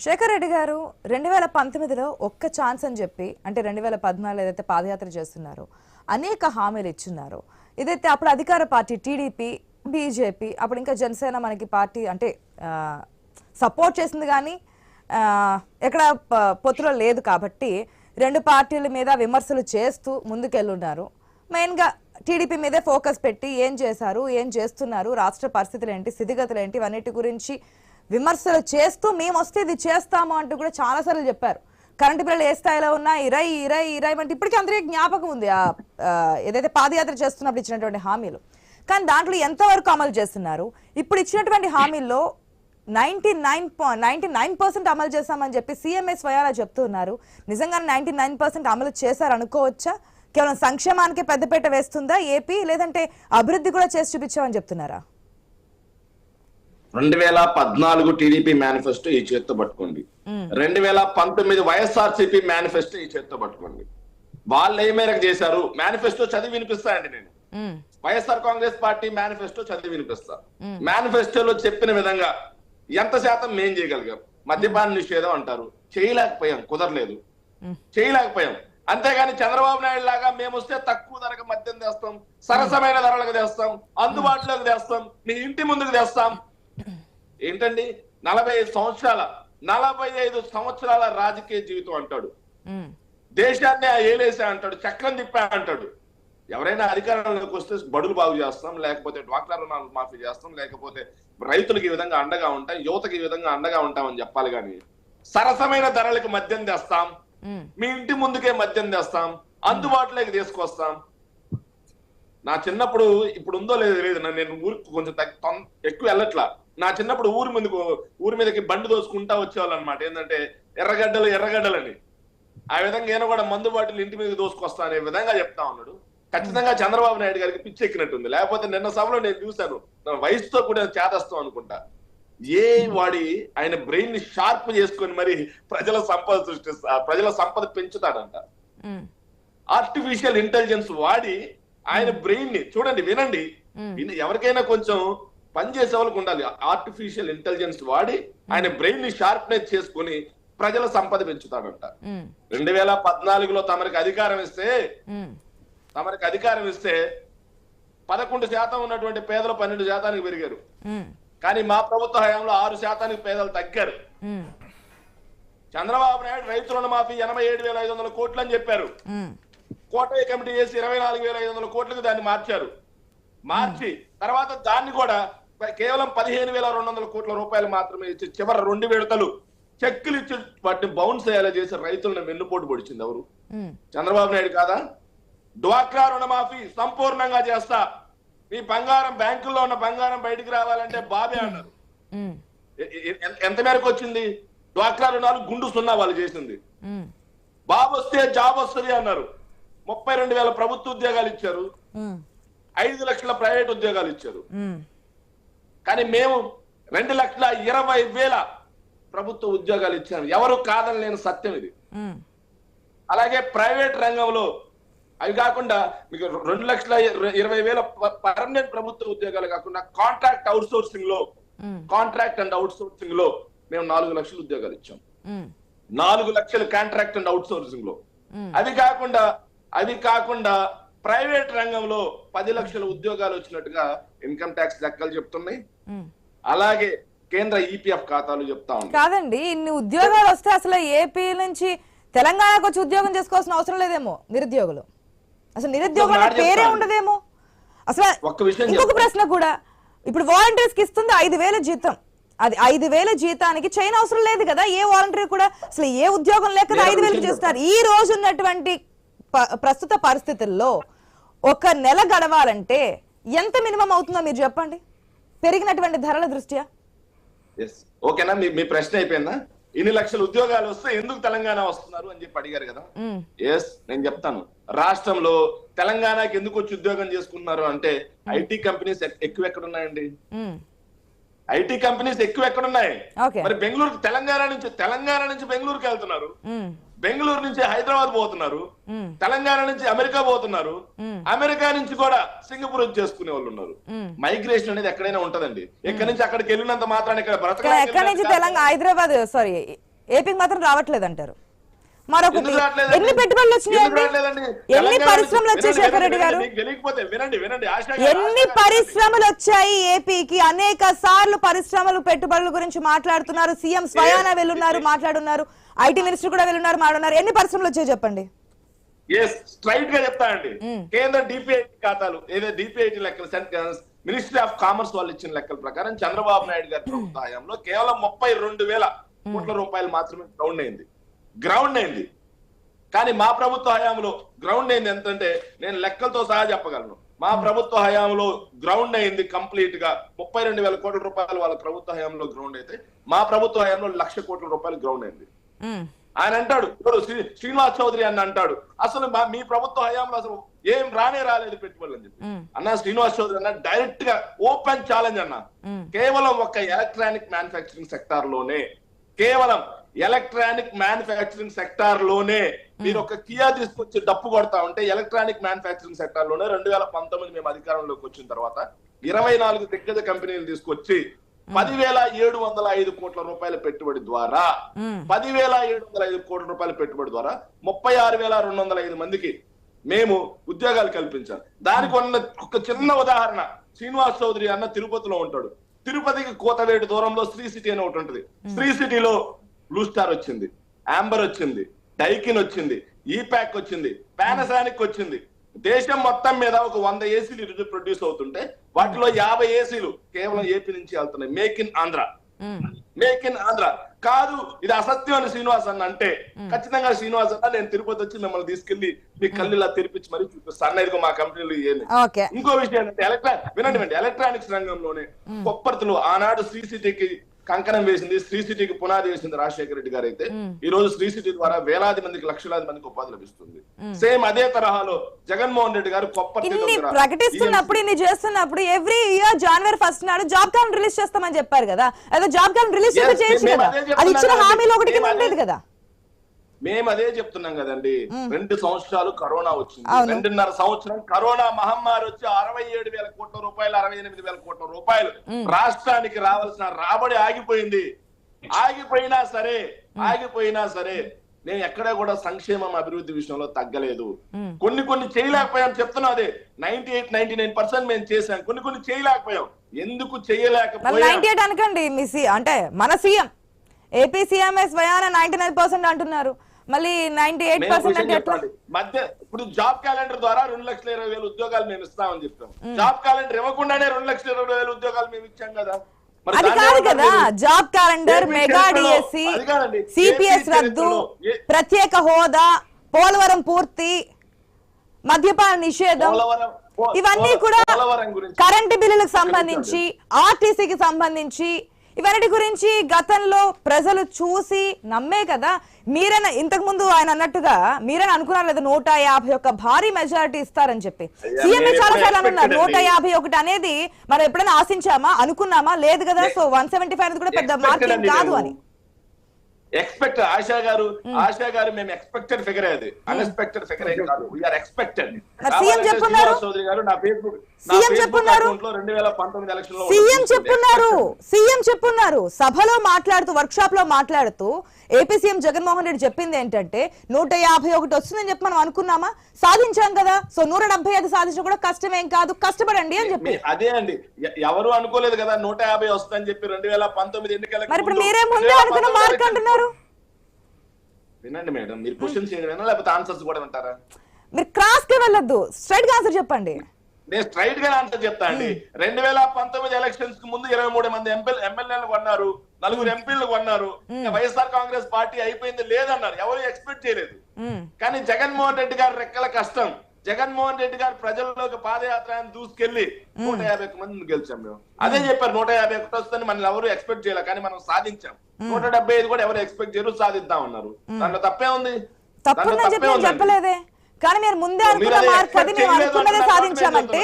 శేఖర్ రెడ్డి గారు రెండు వేల పంతొమ్మిదిలో ఒక్క ఛాన్స్ అని చెప్పి అంటే రెండు వేల పద్నాలుగు ఏదైతే పాదయాత్ర చేస్తున్నారో అనేక హామీలు ఇచ్చున్నారు. ఇదైతే అప్పుడు అధికార పార్టీ టీడీపీ బీజేపీ అప్పుడు ఇంకా జనసేన మనకి పార్టీ అంటే సపోర్ట్ చేసింది కానీ ఎక్కడ పొత్తులో లేదు కాబట్టి రెండు పార్టీల మీద విమర్శలు చేస్తూ ముందుకెళ్ళున్నారు. మెయిన్గా టీడీపీ మీదే ఫోకస్ పెట్టి ఏం చేశారు ఏం చేస్తున్నారు రాష్ట్ర పరిస్థితులు ఏంటి స్థితిగతులు ఏంటి ఇవన్నిటి గురించి విమర్శలు చేస్తూ మేము వస్తే ఇది చేస్తాము అంటూ కూడా చాలాసార్లు చెప్పారు. కరెంటు బిల్లులు ఏ స్థాయిలో ఉన్నా ఇరై ఇరై ఇరై అంటే ఇప్పటికీ అందరికీ జ్ఞాపకం ఉంది ఆ ఏదైతే పాదయాత్ర చేస్తున్నప్పుడు ఇచ్చినటువంటి హామీలు. కానీ దాంట్లో ఎంతవరకు అమలు చేస్తున్నారు? ఇప్పుడు ఇచ్చినటువంటి హామీల్లో ninety nine ninety nine percent అమలు చేశామని చెప్పి సీఎంఏ స్వయాన చెప్తున్నారు. నిజంగానే నైంటీ నైన్ పర్సెంట్ అమలు చేశారు అనుకోవచ్చా? కేవలం సంక్షేమానికి పెద్దపీట వేస్తుందా ఏపీ? లేదంటే అభివృద్ధి కూడా చేసి చూపించామని చెప్తున్నారా? రెండు వేల పద్నాలుగు టీడీపీ మేనిఫెస్టో ఈ చేత్తో పట్టుకోండి. రెండు వేల పంతొమ్మిది వైఎస్ఆర్సీపీ మేనిఫెస్టో ఈ చేత్తో పట్టుకోండి. వాళ్ళు ఏ మేరకు చేశారు? మేనిఫెస్టో చదివి వినిపిస్తా అండి నేను. వైఎస్ఆర్ కాంగ్రెస్ పార్టీ మేనిఫెస్టో చదివి వినిపిస్తా. మేనిఫెస్టోలో చెప్పిన విధంగా ఎంత శాతం మేం చేయగలిగాం? మద్యపాన నిషేధం అంటారు. చేయలేకపోయాం కుదరలేదు. చేయలేకపోయాం. అంతేగాని చంద్రబాబు నాయుడు లాగా మేము వస్తే తక్కువ ధరకు మద్యం తెస్తాం సరసమైన ధరలకు తెస్తాం అందుబాటులోకి తెస్తాం మీ ఇంటి ముందుకు తెస్తాం ఏంటండి? నలభై ఐదు సంవత్సరాల నలభై ఐదు సంవత్సరాల రాజకీయ జీవితం అంటాడు. దేశాన్ని ఏలేసా అంటాడు చక్రం తిప్పా అంటాడు. ఎవరైనా అధికారంలోకి వస్తే బడులు బాగు చేస్తాం లేకపోతే డ్వాక్రా రుణాలు మాఫీ చేస్తాం లేకపోతే రైతులకు ఈ విధంగా అండగా ఉంటాం యువతకి ఈ విధంగా అండగా ఉంటామని చెప్పాలి కానీ సరసమైన ధరలకు మద్యం తెస్తాం. మీ ఇంటి ముందుకే మద్యం తెస్తాం అందుబాటులోకి తీసుకొస్తాం. నా చిన్నప్పుడు ఇప్పుడు ఉందో లేదో లేదు నా- నేను ఊరికి కొంచెం ఎక్కువ వెళ్ళట్లా. నా చిన్నప్పుడు ఊరి ముందుకు ఊరి మీదకి బండి దోసుకుంటా వచ్చేవాళ్ళు అనమాట ఏంటంటే ఎర్రగడ్డలు ఎర్రగడ్డలని. ఆ విధంగా ఈయన కూడా మందు బాటిల్ ఇంటి మీదకి దోసుకొస్తా అనే విధంగా చెప్తా ఉన్నాడు. ఖచ్చితంగా చంద్రబాబు నాయుడు గారికి పిచ్చెక్కినట్టుంది. లేకపోతే నిన్న సభలో నేను చూశాను. నా వయసుతో కూడా చేదస్తాం అనుకుంటా. ఏ వాడి ఆయన బ్రెయిన్ని షార్ప్ చేసుకొని మరి ప్రజల సంపద సృష్టిస్తా ప్రజల సంపద పెంచుతాడంట. ఆర్టిఫిషియల్ ఇంటెలిజెన్స్ వాడి ఆయన బ్రెయిన్ని చూడండి వినండి. విని- ఎవరికైనా కొంచెం పని చేసే వాళ్ళకి ఉండాలి ఆర్టిఫిషియల్ ఇంటెలిజెన్స్ వాడి ఆయన బ్రెయిన్ని షార్ప్నెస్ చేసుకొని ప్రజల సంపద పెంచుతాడంట. రెండు వేల పద్నాలుగులో తమరికి అధికారం ఇస్తే. తమరికి అధికారం ఇస్తే పదకొండు శాతం ఉన్నటువంటి పేదలు పన్నెండు శాతానికి పెరిగారు. కానీ మా ప్రభుత్వ హయాంలో ఆరు శాతానికి పేదలు తగ్గారు. చంద్రబాబు నాయుడు రైతు రుణమాఫీ ఎనభై ఏడు వేల ఐదు వందల కోట్లు అని చెప్పారు. కోటయ్య కమిటీ చేసి ఇరవై నాలుగు వేల ఐదు వందల కోట్లకు దాన్ని మార్చారు మార్చి తర్వాత దాన్ని కూడా కేవలం పదిహేను వేల రెండు వందల కోట్ల రూపాయలు మాత్రమే ఇచ్చి చివరి రెండు విడతలు చెక్కులు ఇచ్చి వాటిని బౌన్స్ అయ్యేలా చేసి రైతులను వెన్నుపోటు పొడిచింది ఎవరు. చంద్రబాబు నాయుడు కాదా? డ్వాక్రా రుణమాఫీ సంపూర్ణంగా చేస్తా. మీ బంగారం బ్యాంకుల్లో ఉన్న బంగారం బయటికి రావాలంటే బాబే అన్నారు. ఎంత మేరకు వచ్చింది? డ్వాక్రా రుణాలు గుండు సున్నా వాళ్ళు చేసింది. బాబు వస్తే జాబ్ వస్తుంది అన్నారు. ముప్పై రెండు వేల ప్రభుత్వ ఉద్యోగాలు ఇచ్చారు. ఐదు లక్షల ప్రైవేట్ ఉద్యోగాలు ఇచ్చారు. కానీ మేము రెండు లక్షల ఇరవై వేల ప్రభుత్వ ఉద్యోగాలు ఇచ్చాము ఎవరు కాదని లేని సత్యం ఇది. అలాగే ప్రైవేట్ రంగంలో అవి కాకుండా మీకు రెండు లక్షల ఇర- ఇరవై వేల పర్మనెంట్ ప్రభుత్వ ఉద్యోగాలు కాకుండా కాంట్రాక్ట్ అవుట్ సోర్సింగ్లో. కాంట్రాక్ట్ అండ్ అవుట్ సోర్సింగ్లో మేము నాలుగు లక్షల ఉద్యోగాలు ఇచ్చాం. నాలుగు లక్షల కాంట్రాక్ట్ అండ్ అవుట్ సోర్సింగ్లో. అది కాకుండా అది కాకుండా ప్రైవేట్ రంగంలో పది లక్షల ఉద్యోగాలు వచ్చినట్టుగా ఇన్కమ్ ట్యాక్స్ లెక్కలు చెప్తున్నాయి. అలాగే కేంద్ర ఈపీఎఫ్ ఖాతాలు చెప్తా ఉన్నాయి కాదండి ఇన్ని ఉద్యోగాలు వస్తే అసలు ఏపీ నుంచి తెలంగాణకు వచ్చి ఉద్యోగం చేసుకోవాల్సిన అవసరం లేదేమో నిరుద్యోగులు. అసలు నిరుద్యోగుల పేరే. ఉండదేమో. అసలు ఇంకొక. ప్రశ్న కూడా ఇప్పుడు వాలంటీర్స్కి ఇస్తుంది ఐదు వేల జీతం. అది ఐదు వేల జీతానికి చైన్ అవసరం లేదు కదా ఏ వాలంటీర్ కూడా అసలు ఏ ఉద్యోగం లేక ఐదు వేలు చేస్తున్నారు. ఈ రోజు ఉన్నటువంటి ప్రస్తుత పరిస్థితుల్లో ఒక నెల గడవాలంటే ఎంత మినిమం అవుతుందో మీరు చెప్పండి. పెరిగినటువంటి ధరల దృష్ట్యా? ఓకేనా? మీ ప్రశ్న అయిపోయిందా? ఇన్ని లక్షల ఉద్యోగాలు వస్తే ఎందుకు తెలంగాణ వస్తున్నారు అని చెప్పి అడిగారు కదా. ఎస్ నేను చెప్తాను. రాష్ట్రంలో తెలంగాణకి ఎందుకు వచ్చి ఉద్యోగం చేసుకున్నారు అంటే ఐటీ కంపెనీస్ ఎక్కువ ఎక్కడ ఉన్నాయండి. ఐటీ కంపెనీస్ ఎక్కువ ఎక్కడ ఉన్నాయి మరి బెంగళూరు తెలంగాణ నుంచి తెలంగాణ నుంచి బెంగళూరుకి వెళ్తున్నారు. బెంగళూరు నుంచి హైదరాబాద్ పోతున్నారు. తెలంగాణ నుంచి అమెరికా పోతున్నారు. అమెరికా నుంచి కూడా సింగపూర్ వచ్చి చేసుకునే వాళ్ళు ఉన్నారు. మైగ్రేషన్ అనేది ఎక్కడైనా ఉంటదండి ఎక్కడి నుంచి అక్కడికి వెళ్ళినంత మాత్రాన్ని ఇక్కడ బ్రతకడానికి ఎక్కడి నుంచి తెలంగాణ హైదరాబాద్ సారీ ఏపీకి మాత్రం రావట్లేదు అంటారు మరొకటి? ఎన్ని పెట్టుబడులు వచ్చినాయండి? ఎన్ని పరిశ్రమలు వచ్చాయి శేఖర్ రెడ్డి గారు? ఎన్ని పరిశ్రమలు వచ్చాయి ఏపీకి? అనేక సార్లు పరిశ్రమలు పెట్టుబడుల గురించి మాట్లాడుతున్నారు. సీఎం స్వయాన వెళ్ళున్నారు మాట్లాడున్నారు. ఐటీ మినిస్టర్ కూడా వెళ్ళున్నారు మాట్లాడున్నారు. ఎన్ని పరిశ్రమలు వచ్చాయి చెప్పండి? స్ట్రైట్గా చెప్తానండి మ్మ్. కేంద్ర డిపిఐటి ఖాతాలు ఏదో డిపిఐటి లెక్కలు మినిస్ట్రీ ఆఫ్ కామర్స్ వాళ్ళు ఇచ్చిన లెక్కల ప్రకారం చంద్రబాబు నాయుడు గారి ప్రభుత్వ హయాంలో కేవలం ముప్పై రెండు వేల కోట్ల రూపాయలు మాత్రమే గ్రౌండ్ అయింది. గ్రౌండ్ అయింది. కానీ మా ప్రభుత్వ హయాంలో గ్రౌండ్ అయింది ఎంతంటే నేను లెక్కలతో సహా చెప్పగలను. మా ప్రభుత్వ హయాంలో గ్రౌండ్ అయింది కంప్లీట్గా ముప్పై రెండు వేల కోట్ల రూపాయలు వాళ్ళ ప్రభుత్వ హయాంలో గ్రౌండ్ అయితే మా ప్రభుత్వ హయాంలో లక్ష కోట్ల రూపాయలు గ్రౌండ్ అయింది. ఉమ్, ఆయన అంటాడు శ్రీ- శ్రీనివాస్ చౌదరి అన్న అంటాడు అసలు మా- మీ ప్రభుత్వ హయాంలో అసలు ఏం రానే రాలేదు పెట్టుబడులు అని చెప్పి. ఉమ్, అన్న శ్రీనివాస్ చౌదరి అన్న డైరెక్ట్గా ఓపెన్ ఛాలెంజ్ అన్న. కేవలం ఒక ఎలక్ట్రానిక్ మ్యానుఫ్యాక్చరింగ్ సెక్టార్లోనే కేవలం ఎలక్ట్రానిక్ మ్యానుఫ్యాక్చరింగ్ సెక్టార్లోనే మీరు ఒక కియా తీసుకొచ్చి డప్పు కొడతా ఉంటే ఎలక్ట్రానిక్ మ్యానుఫ్యాక్చరింగ్ సెక్టార్లోనే రెండు వేల పంతొమ్మిది మేము అధికారంలోకి వచ్చిన తర్వాత ఇరవై నాలుగు దిగ్గజ కంపెనీలు తీసుకొచ్చి పదివేల ఏడు వందల ఐదు కోట్ల రూపాయల పెట్టుబడి ద్వారా పదివేల ఏడు వందల ఐదు కోట్ల రూపాయల పెట్టుబడి ద్వారా ముప్పై ఆరు వేల రెండు వందల ఐదు మందికి మేము ఉద్యోగాలు కల్పించాం. దానికి ఉన్న ఒక చిన్న ఉదాహరణ శ్రీనివాస్ చౌదరి అన్న తిరుపతిలో ఉంటాడు. తిరుపతికి కోతవేటు దూరంలో శ్రీ సిటీ అని ఒకటి ఉంటుంది. శ్రీ సిటీలో బ్లూ స్టార్ వచ్చింది ఆంబర్ వచ్చింది డైకిన్ వచ్చింది ఈ ప్యాక్ వచ్చింది పానాసానిక్ వచ్చింది. దేశం మొత్తం మీద ఒక వంద ఏసీలు ఈరోజు ప్రొడ్యూస్ అవుతుంటే వాటిలో యాభై ఏసీలు కేవలం ఏపీ నుంచి వెళ్తున్నాయి. Make in Andhra make in Andhra కాదు ఇది అసత్యం అని శ్రీనివాస్ అన్న అంటే ఖచ్చితంగా శ్రీనివాస్ అన్న నేను తిరుపతి వచ్చి మిమ్మల్ని తీసుకెళ్ళి మీ కళ్ళు ఇలా తెరిపించి మరి చూపిస్తాను ఇదిగో మా కంపెనీలు ఏమి ఇంకో విషయం ఏంటంటే ఎలక్ట్రా వినండి వినండి. ఎలక్ట్రానిక్స్ రంగంలోనే కొప్పర్తులు ఆనాడు శ్రీ సిటీకి కంకణం వేసింది శ్రీ సిటీకి పునాది వేసింది రాజశేఖర రెడ్డి గారు అయితే ఈ రోజు శ్రీ సిటీ ద్వారా వేలాది మందికి లక్షలాది మందికి ఉపాధి లభిస్తుంది. సేమ్ అదే తరహాలో జగన్మోహన్ రెడ్డి గారు ప్రకటిస్తున్నప్పుడు ఇన్ని చేస్తున్నప్పుడు ఎవ్రీ ఇయర్ జనవరి ఫస్ట్ నాడు జాబ్ కార్డ్ రిలీజ్ చేస్తామని చెప్పారు కదా. అదే జాబ్ కార్డ్ రిలీజ్ చేయొచ్చు మేము కదా. అదే ఇచ్చిన హామీలో ఒకటి ఉండేది కదా. మేము అదే చెప్తున్నాం కదండి. రెండు సంవత్సరాలు కరోనా వచ్చింది. రెండున్నర సంవత్సరం కరోనా మహమ్మారి వచ్చి అరవై ఏడు వేల కోట్ల రూపాయలు అరవై ఎనిమిది వేల కోట్ల రూపాయలు రాష్ట్రానికి రావాల్సిన రాబడి ఆగిపోయింది. ఆగిపోయినా సరే ఆగిపోయినా సరే నేను ఎక్కడ కూడా సంక్షేమం అభివృద్ధి విషయంలో తగ్గలేదు. కొన్ని కొన్ని చేయలేకపోయాం. చెప్తున్నా అదే ninety eight ninety nine percent మేము చేశాం. కొన్ని కొన్ని చేయలేకపోయాం. ఎందుకు చేయలేకపోయాం? అంటే మన సీఎం. ఏపీ సీఎంఎస్ స్వయాన నైన్టీ నైన్ పర్సెంట్ అంటున్నారు. మళ్ళీ నైన్టీ ఎయిట్ పర్సెంట్ అంటే. మధ్య ఇప్పుడు జాబ్ క్యాలెండర్ ద్వారా రెండు లక్షల ఇరవై వేల ఉద్యోగాలు మేము ఇస్తామని చెప్పాం జాబ్ క్యాలెండర్ ఇవ్వకుండానే రెండు లక్షల ఇరవై వేల ఉద్యోగాలు మేము ఇచ్చాం కదా అది కాదు కదా? Job calendar mega DSC. CPS రద్దు ప్రత్యేక హోదా పోలవరం పూర్తి మద్యపాన నిషేధం ఇవన్నీ కూడా కరెంటు బిల్లులకు సంబంధించి ఆర్టీసీకి సంబంధించి ఇవన్నిటి గురించి గతంలో ప్రజలు చూసి నమ్మే కదా మీరైనా ఇంతకు ముందు ఆయన అన్నట్టుగా మీరైనా అనుకున్నారు లేదా నూట యాభై ఒక్క భారీ మెజారిటీ ఇస్తారని చెప్పి. సీఎం చాలా సార్లు expected నూట. యాభై ఒకటి అనేది మనం ఎప్పుడైనా ఆశించామా అనుకున్నామా? లేదు కదా సో వన్ సెవెంటీ ఫైవ్ కూడా పెద్ద అండి కాదు. అని. ఎక్స్పెక్ట్ ఆశా గారు ఆశా గారు మేము ఎక్స్పెక్టెడ్ ఫిగర్ అది అన్ఎక్స్పెక్టెడ్ ఫిగర్ అయితే కాదు. We are expected. చౌదరి గారు నా ఫేస్బుక్ సీఎం చెప్పున్నారు. సీఎం చెప్పున్నారు. సీఎం చెప్పున్నారు. సభలో మాట్లాడుతూ వర్క్ షాప్లో మాట్లాడుతూ ఏపీ సీఎం జగన్మోహన్ రెడ్డి చెప్పింది ఏంటంటే నూట యాభై ఒకటి వస్తుందని చెప్పి మనం అనుకున్నామా? సాధించాం కదా. సో నూట డెబ్బై ఐదు సాధించడం కూడా కష్టమేం కాదు. కష్టపడండి అని చెప్పి. అదే అండి. ఎవరు అనుకోలేదు కదా నూట యాభై వస్తుందని చెప్పి రెండు వేల పంతొమ్మిది ఎన్నికల మరి ఇప్పుడు మీరే ముందే అనుకున్న మార్క్ అంటున్నారు? వినండి మేడం మీరు క్వశ్చన్స్ లేకపోతే ఆన్సర్స్ కూడా వింటారా? మీరు క్రాస్కి వెళ్ళొద్దు. స్ట్రైట్గా ఆన్సర్ చెప్పండి. నేను స్ట్రైట్గా ఆన్సర్ చెప్తా అండి. రెండు వేల పంతొమ్మిది ఎలక్షన్స్కి ముందు ఇరవై మూడు మంది ఎంపీ ఎమ్మెల్యేలు కొన్నారు. నలుగురు ఎంపీలు కొన్నారు. ఇంకా వైఎస్ఆర్ కాంగ్రెస్ పార్టీ అయిపోయింది లేదన్నారు. ఎవరు ఎక్స్పెక్ట్ చేయలేదు. కానీ జగన్మోహన్ రెడ్డి గారి రెక్కల కష్టం. జగన్మోహన్ రెడ్డి గారు ప్రజల్లోకి పాదయాత్ర దూసుకెళ్ళి నూట యాభై ఒక్క మందిని గెలిచాం మేము. అదే చెప్పారు నూట యాభై ఒకటి వస్తుందని మనం ఎవరు ఎక్స్పెక్ట్ చేయాలి కానీ మనం సాధించాం. నూట డెబ్బై ఐదు కూడా ఎవరు ఎక్స్పెక్ట్ చేయరు సాధిద్దాం అన్నారు. దాంట్లో తప్పే ఉంది. దాంట్లో తప్పే. చెప్పలేదే. కానీ మీరు ముందే అనుకున్న మార్క్ అది మేము అనుకున్నదే సాధించామంటే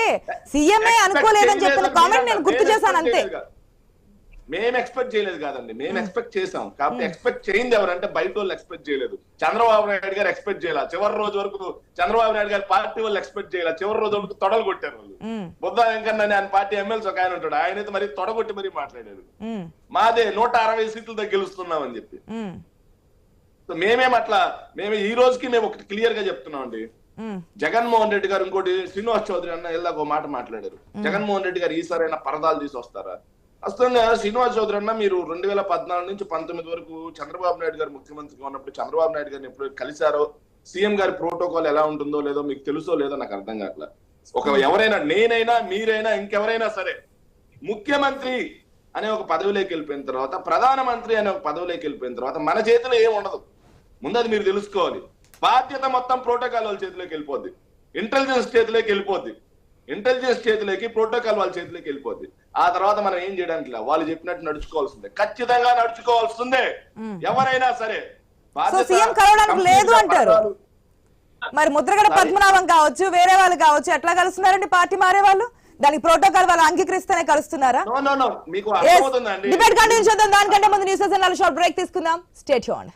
సీఎంఏ అనుకోలేదని చెప్పిన కామెంట్ నేను గుర్తు చేశాను అంతే. మేము ఎక్స్పెక్ట్ చేయలేదు కాదండి. మేము ఎక్స్పెక్ట్ చేసాం కాబట్టి ఎక్స్పెక్ట్ చేయింది ఎవరంటే బయట వాళ్ళు ఎక్స్పెక్ట్ చేయలేదు. చంద్రబాబు నాయుడు గారు ఎక్స్పెక్ట్ చేయాల. చివరి రోజు వరకు చంద్రబాబు నాయుడు గారి పార్టీ వాళ్ళు ఎక్స్పెక్ట్ చేయాల. చివరి రోజు వరకు తొడలు కొట్టారు వాళ్ళు. ఉమ్, బుద్ధ వెంకన్న ఆయన పార్టీ ఎమ్మెల్సీ ఒక ఆయన ఉంటాడు. ఆయన అయితే మరి తొడగొట్టి మరీ మాట్లాడారు మాదే నూట అరవై సీట్లతో గెలుస్తున్నామని చెప్పి. మేమేం అట్లా మేము ఈ రోజుకి మేము ఒకటి క్లియర్గా చెప్తున్నాం అండి. జగన్మోహన్ రెడ్డి గారు ఇంకోటి శ్రీనివాస్ చౌదరి అన్న ఇలా ఒక మాట మాట్లాడారు. జగన్మోహన్ రెడ్డి గారు ఈసారైనా పరదాలు తీసి వస్తారా? అసలు శ్రీనివాస్ చౌదరి అన్న మీరు రెండు వేల పద్నాలుగు నుంచి పంతొమ్మిది వరకు చంద్రబాబు నాయుడు గారు ముఖ్యమంత్రిగా ఉన్నప్పుడు చంద్రబాబు నాయుడు గారిని ఎప్పుడు కలిశారో సీఎం గారి ప్రోటోకాల్ ఎలా ఉంటుందో లేదో మీకు తెలుసో లేదో నాకు అర్థం కావట్లా. ఒక ఎవరైనా నేనైనా మీరైనా ఇంకెవరైనా సరే ముఖ్యమంత్రి అనే ఒక పదవిలోకి వెళ్ళిపోయిన తర్వాత ప్రధానమంత్రి అనే ఒక పదవిలోకి వెళ్ళిపోయిన తర్వాత మన చేతిలో ఏం ఉండదు. ముందు అది మీరు తెలుసుకోవాలి. బాధ్యత మొత్తం ప్రోటోకాల్ వాళ్ళ చేతిలోకి వెళ్ళిపోద్ది. ఇంటెలిజెన్స్ చేతిలోకి వెళ్ళిపోద్ది. ఇంటెలిజెన్స్ చేతిలోకి ప్రోటోకాల్ వాళ్ళ చేతిలోకి వెళ్ళిపోద్ది. ఆ తర్వాత మనం ఏం చేయడానికి వాళ్ళు చెప్పినట్టు నడుచుకోవాల్సిందే. ఖచ్చితంగా నడుచుకోవాల్సిందే. ఎవరైనా సరే బాధ్యత సీఎం కలవడానికి లేదు అంటారు. మరి ముద్రగడ పద్మనాభం కావచ్చు వేరే వాళ్ళు కావచ్చు ఎట్లా కలుస్తున్నారండి? పార్టీ మారే వాళ్ళు? దానికి ప్రోటోకాల్ వాళ్ళు అంగీకరిస్తేనే కలుస్తున్నారా? డిబేట్ కంటిన్యూ చేద్దాం దానికంటే ముందు న్యూస్ షార్ట్ బ్రేక్ తీసుకుందాం. స్టేట్ చూడండి